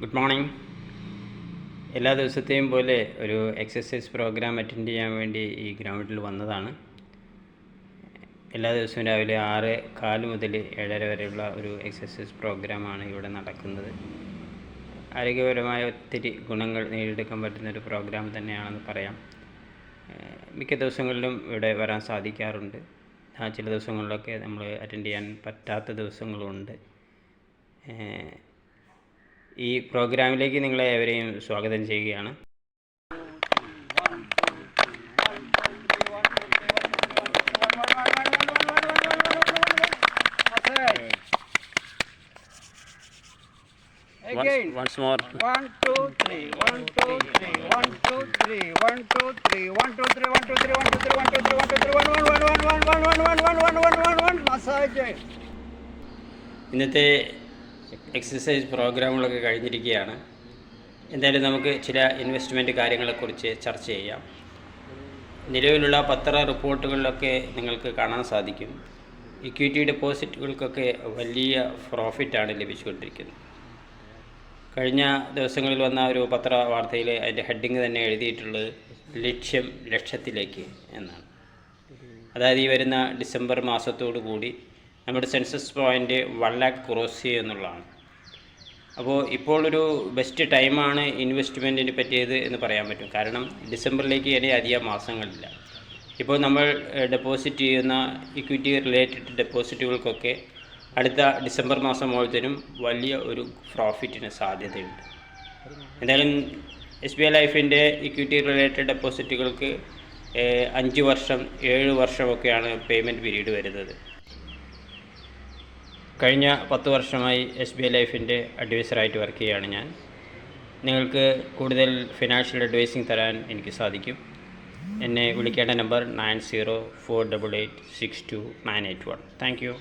Good morning എല്ലാ ദിവസത്തെയും പോലെ ഒരു എക്സസൈസ് പ്രോഗ്രാം അറ്റൻഡ് ചെയ്യാൻ വേണ്ടി ഈ ഗ്രൗണ്ടിൽ വന്നതാണ്. എല്ലാ ദിവസവും രാവിലെ ആറ് കാൽ മുതൽ ഏഴര വരെയുള്ള ഒരു എക്സസൈസ് പ്രോഗ്രാമാണ് ഇവിടെ നടക്കുന്നത്. ആരോഗ്യപരമായ ഒത്തിരി ഗുണങ്ങൾ നേടിയെടുക്കാൻ പറ്റുന്ന ഒരു പ്രോഗ്രാം തന്നെയാണെന്ന് പറയാം. മിക്ക ദിവസങ്ങളിലും ഇവിടെ വരാൻ സാധിക്കാറുണ്ട്. ചില ദിവസങ്ങളിലൊക്കെ നമ്മൾ അറ്റൻഡ് ചെയ്യാൻ പറ്റാത്ത ദിവസങ്ങളുമുണ്ട് ഏഹ് ഈ പ്രോഗ്രാമിലേക്ക് നിങ്ങളെ ഏവരെയും സ്വാഗതം ചെയ്യുകയാണ് Again. Once more One, two, three. One, two, three. One, two, three. One, two, three. One, two, three. One, two, three. One, two, three. One, two, three. One, two, three. One, one, one, one, one, one, one, one, one, one, one, one, one. Massage. ഇന്നത്തെ exercise പ്രോഗ്രാമുകളൊക്കെ കഴിഞ്ഞിരിക്കുകയാണ് എന്തായാലും നമുക്ക് ചില investment കാര്യങ്ങളെക്കുറിച്ച് ചർച്ച ചെയ്യാം. നിലവിലുള്ള പത്ര റിപ്പോർട്ടുകളിലൊക്കെ നിങ്ങൾക്ക് കാണാൻ സാധിക്കും. ഇക്വിറ്റി ഡെപ്പോസിറ്റുകൾക്കൊക്കെ വലിയ പ്രോഫിറ്റാണ് ലഭിച്ചുകൊണ്ടിരിക്കുന്നത്. കഴിഞ്ഞ ദിവസങ്ങളിൽ വന്ന ഒരു പത്ര വാർത്തയിൽ അതിന്റെ ഹെഡിങ് തന്നെ എഴുതിയിട്ടുള്ളത് ലക്ഷ്യം ലക്ഷ്യത്തിലേക്ക് എന്നാണ്. അതായത് ഈ വരുന്ന ഡിസംബർ മാസത്തോടു കൂടി നമ്മുടെ census point one lakh cross ചെയ്യുക എന്നുള്ളതാണ്. അപ്പോൾ ഇപ്പോൾ ഒരു ബെസ്റ്റ് ടൈമാണ് ഇൻവെസ്റ്റ്മെന്റിന് പറ്റിയത് എന്ന് പറയാൻ പറ്റും. കാരണം ഡിസംബറിലേക്ക് ഇനി അധികം മാസങ്ങളില്ല. ഇപ്പോൾ നമ്മൾ ഡെപ്പോസിറ്റ് ചെയ്യുന്ന ഇക്വിറ്റി റിലേറ്റഡ് ഡെപ്പോസിറ്റുകൾക്കൊക്കെ അടുത്ത ഡിസംബർ മാസം മുഴുവനും വലിയ ഒരു പ്രോഫിറ്റിന് സാധ്യതയുണ്ട്. എന്തായാലും എസ് ബി ഐ ലൈഫിന്റെ ഇക്വിറ്റി റിലേറ്റഡ് ഡെപ്പോസിറ്റുകൾക്ക് അഞ്ച് വർഷം ഏഴ് വർഷമൊക്കെയാണ് പേയ്മെന്റ് പീരീഡ് വരുന്നത്. കഴിഞ്ഞ പത്ത് വർഷമായി എസ് ബി ഐ ലൈഫിന്റെ അഡ്വൈസറായിട്ട് വർക്ക് ചെയ്യുകയാണ് ഞാൻ. നിങ്ങൾക്ക് കൂടുതൽ ഫിനാൻഷ്യൽ അഡ്വൈസിങ് തരാൻ എനിക്ക് സാധിക്കും. എന്നെ വിളിക്കേണ്ട number nine zero four double eight six two nine eight one thank you